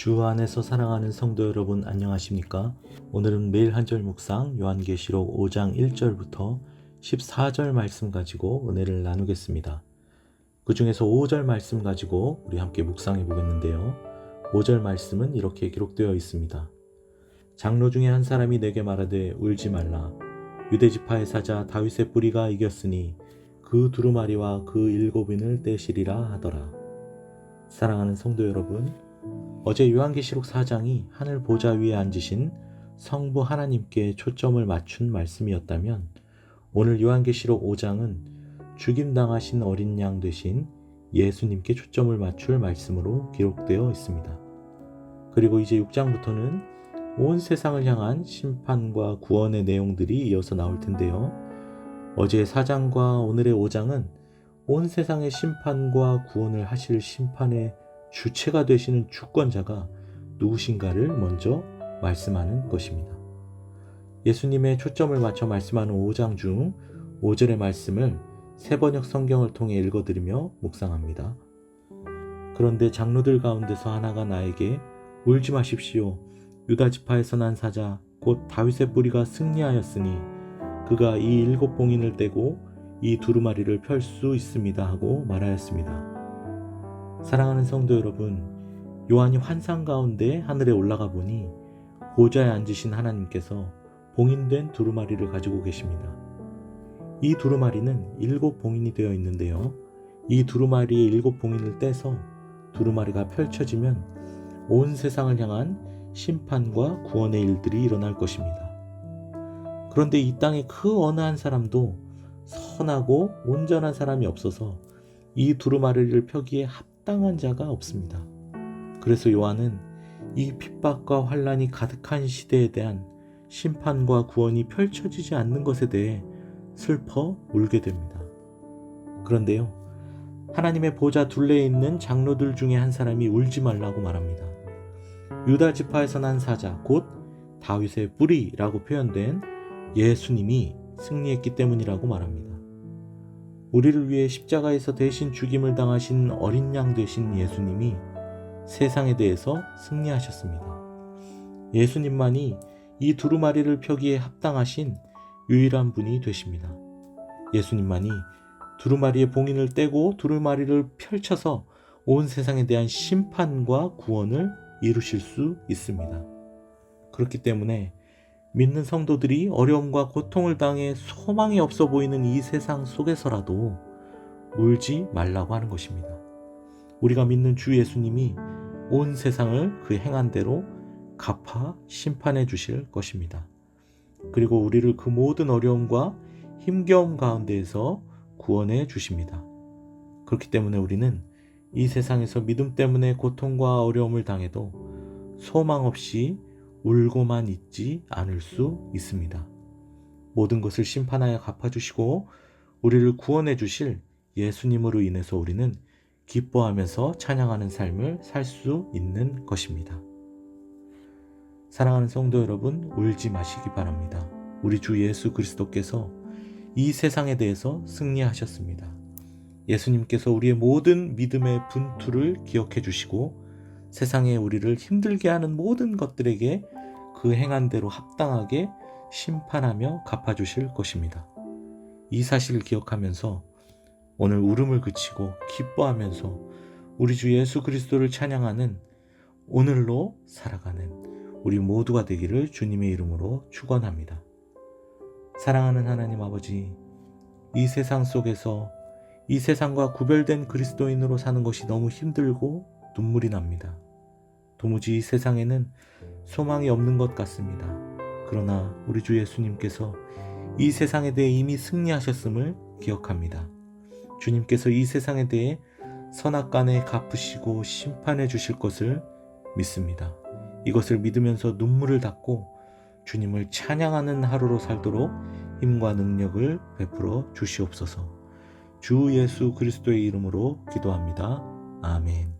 주 안에서 사랑하는 성도 여러분 안녕하십니까? 오늘은 매일 한 절 묵상 요한계시록 5장 1절부터 14절 말씀 가지고 은혜를 나누겠습니다. 그 중에서 5절 말씀 가지고 우리 함께 묵상해 보겠는데요. 5절 말씀은 이렇게 기록되어 있습니다. 장로 중에 한 사람이 내게 말하되 울지 말라. 유대 지파의 사자 다윗의 뿌리가 이겼으니 그 두루마리와 그 일곱인을 떼시리라 하더라. 사랑하는 성도 여러분, 어제 요한계시록 4장이 하늘 보좌 위에 앉으신 성부 하나님께 초점을 맞춘 말씀이었다면 오늘 요한계시록 5장은 죽임당하신 어린 양 되신 예수님께 초점을 맞출 말씀으로 기록되어 있습니다. 그리고 이제 6장부터는 온 세상을 향한 심판과 구원의 내용들이 이어서 나올 텐데요. 어제 4장과 오늘의 5장은 온 세상의 심판과 구원을 하실 심판의 주체가 되시는 주권자가 누구신가를 먼저 말씀하는 것입니다. 예수님의 초점을 맞춰 말씀하는 5장 중 5절의 말씀을 세번역 성경을 통해 읽어드리며 묵상합니다. 그런데 장로들 가운데서 하나가 나에게 울지 마십시오. 유다 지파에서 난 사자 곧 다윗의 뿌리가 승리하였으니 그가 이 일곱 봉인을 떼고 이 두루마리를 펼 수 있습니다 하고 말하였습니다. 사랑하는 성도 여러분, 요한이 환상 가운데 하늘에 올라가 보니 보좌에 앉으신 하나님께서 봉인된 두루마리를 가지고 계십니다. 이 두루마리는 일곱 봉인이 되어 있는데요. 이 두루마리의 일곱 봉인을 떼서 두루마리가 펼쳐지면 온 세상을 향한 심판과 구원의 일들이 일어날 것입니다. 그런데 이 땅에 그 어느 한 사람도 선하고 온전한 사람이 없어서 이 두루마리를 펴기에 합 당한 자가 없습니다. 그래서 요한은 이 핍박과 환란이 가득한 시대에 대한 심판과 구원이 펼쳐지지 않는 것에 대해 슬퍼 울게 됩니다. 그런데요, 하나님의 보좌 둘레에 있는 장로들 중에 한 사람이 울지 말라고 말합니다. 유다 지파에서 난 사자, 곧 다윗의 뿌리라고 표현된 예수님이 승리했기 때문이라고 말합니다. 우리를 위해 십자가에서 대신 죽임을 당하신 어린 양 되신 예수님이 세상에 대해서 승리하셨습니다. 예수님만이 이 두루마리를 펴기에 합당하신 유일한 분이 되십니다. 예수님만이 두루마리의 봉인을 떼고 두루마리를 펼쳐서 온 세상에 대한 심판과 구원을 이루실 수 있습니다. 그렇기 때문에 믿는 성도들이 어려움과 고통을 당해 소망이 없어 보이는 이 세상 속에서라도 울지 말라고 하는 것입니다. 우리가 믿는 주 예수님이 온 세상을 그 행한 대로 갚아 심판해 주실 것입니다. 그리고 우리를 그 모든 어려움과 힘겨움 가운데에서 구원해 주십니다. 그렇기 때문에 우리는 이 세상에서 믿음 때문에 고통과 어려움을 당해도 소망 없이 울고만 있지 않을 수 있습니다. 모든 것을 심판하여 갚아주시고 우리를 구원해 주실 예수님으로 인해서 우리는 기뻐하면서 찬양하는 삶을 살 수 있는 것입니다. 사랑하는 성도 여러분, 울지 마시기 바랍니다. 우리 주 예수 그리스도께서 이 세상에 대해서 승리하셨습니다. 예수님께서 우리의 모든 믿음의 분투를 기억해 주시고 세상에 우리를 힘들게 하는 모든 것들에게 그 행한 대로 합당하게 심판하며 갚아주실 것입니다. 이 사실을 기억하면서 오늘 울음을 그치고 기뻐하면서 우리 주 예수 그리스도를 찬양하는 오늘로 살아가는 우리 모두가 되기를 주님의 이름으로 축원합니다. 사랑하는 하나님 아버지, 이 세상 속에서 이 세상과 구별된 그리스도인으로 사는 것이 너무 힘들고 눈물이 납니다. 도무지 이 세상에는 소망이 없는 것 같습니다. 그러나 우리 주 예수님께서 이 세상에 대해 이미 승리하셨음을 기억합니다. 주님께서 이 세상에 대해 선악간에 갚으시고 심판해 주실 것을 믿습니다. 이것을 믿으면서 눈물을 닦고 주님을 찬양하는 하루로 살도록 힘과 능력을 베풀어 주시옵소서. 주 예수 그리스도의 이름으로 기도합니다. 아멘.